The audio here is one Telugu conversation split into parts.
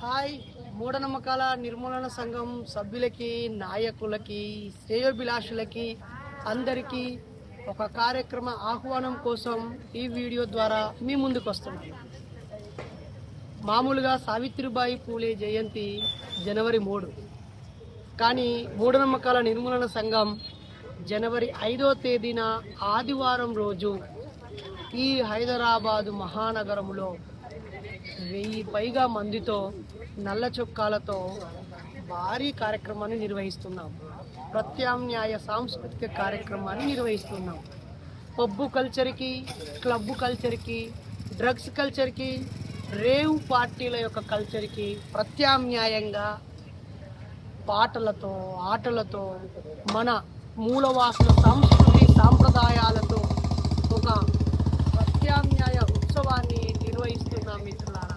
హాయ్. మూఢనమ్మకాల నిర్మూలన సంఘం సభ్యులకి నాయకులకి శ్రేయోభిలాషులకి అందరికీ ఒక కార్యక్రమ ఆహ్వానం కోసం ఈ వీడియో ద్వారా మీ ముందుకు వస్తున్నాను మామూలుగా సావిత్రిబాయి పూలే జయంతి జనవరి మూడు. కానీ మూఢనమ్మకాల నిర్మూలన సంఘం జనవరి ఐదో తేదీన ఆదివారం రోజు ఈ హైదరాబాదు మహానగరంలో వెయ్యి పైగా మందితో నల్ల చొక్కాలతో భారీ కార్యక్రమాన్ని నిర్వహిస్తున్నాం. ప్రత్యామ్నాయ సాంస్కృతిక కార్యక్రమాన్ని నిర్వహిస్తున్నాం. పబ్బు కల్చర్కి క్లబ్ కల్చర్కి డ్రగ్స్ కల్చర్కి రేవ్ పార్టీల యొక్క కల్చర్కి ప్రత్యామ్నాయంగా పాటలతో ఆటలతో మన మూలవాసుల సంస్కృతి సాంప్రదాయాలతో ఒక ప్రత్యామ్నాయ ఉత్సవాన్ని నిర్వహిస్తున్నాం మిత్రులారా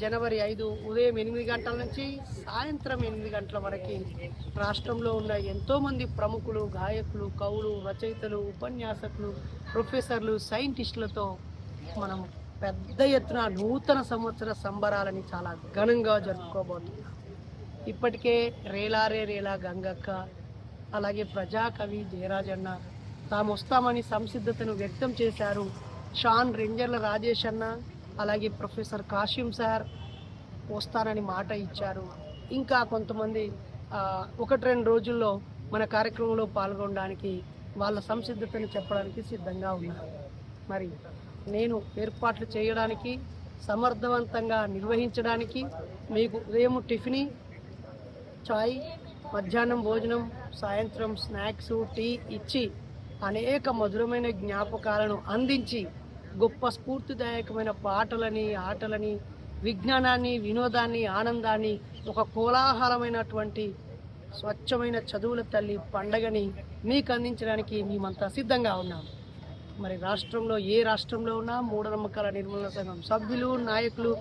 జనవరి ఐదు ఉదయం ఎనిమిది గంటల నుంచి సాయంత్రం ఎనిమిది గంటల వరకు రాష్ట్రంలో ఉన్న ఎంతోమంది ప్రముఖులు గాయకులు కవులు రచయితలు ఉపన్యాసకులు ప్రొఫెసర్లు సైంటిస్టులతో మనం పెద్ద ఎత్తున నూతన సంవత్సర సంబరాలని చాలా ఘనంగా జరుపుకోబోతున్నాం. ఇప్పటికే రేలారే రేలా గంగక్క అలాగే ప్రజాకవి జయరాజన్న తాము వస్తామని సంసిద్ధతను వ్యక్తం చేశారు షాన్ రెంజర్ల రాజేష్ అన్న. అలాగే ప్రొఫెసర్ కాశీం సార్ వస్తానని మాట ఇచ్చారు. ఇంకా కొంతమంది ఒకటి రెండు రోజుల్లో మన కార్యక్రమంలో పాల్గొనడానికి వాళ్ళ సంసిద్ధతను చెప్పడానికి సిద్ధంగా ఉన్నారు. మరి నేను ఏర్పాట్లు చేయడానికి సమర్థవంతంగా నిర్వహించడానికి మీకు ఉదయం టిఫిని చాయ్ మధ్యాహ్నం భోజనం సాయంత్రం స్నాక్స్ టీ ఇచ్చి అనేక మధురమైన జ్ఞాపకాలను అందించి గొప్ప స్ఫూర్తిదాయకమైన పాటలని ఆటలని విజ్ఞానాన్ని వినోదాన్ని ఆనందాన్ని ఒక కోలాహలమైనటువంటి స్వచ్ఛమైన చదువుల తల్లి పండగని మీకు అందించడానికి మేమంతా సిద్ధంగా ఉన్నాం. మరి రాష్ట్రంలో ఏ రాష్ట్రంలో ఉన్నా మూఢనమ్మకాల నిర్మూలన సంఘం సభ్యులు నాయకులు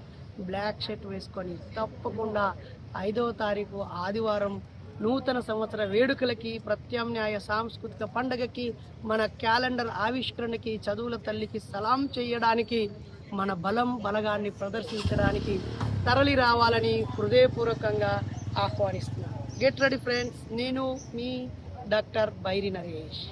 బ్లాక్ షర్ట్ వేసుకొని తప్పకుండా ఐదవ తారీఖు ఆదివారం నూతన సంవత్సర వేడుకలకి ప్రత్యామ్నాయ సాంస్కృతిక పండగకి మన క్యాలెండర్ ఆవిష్కరణకి చదువుల తల్లికి సలాం చేయడానికి మన బలం బలగాన్ని ప్రదర్శించడానికి తరలి రావాలని హృదయపూర్వకంగా ఆహ్వానిస్తున్నాను గెట్ రెడీ ఫ్రెండ్స్ నేను మీ డాక్టర్ బైరి నరేష్.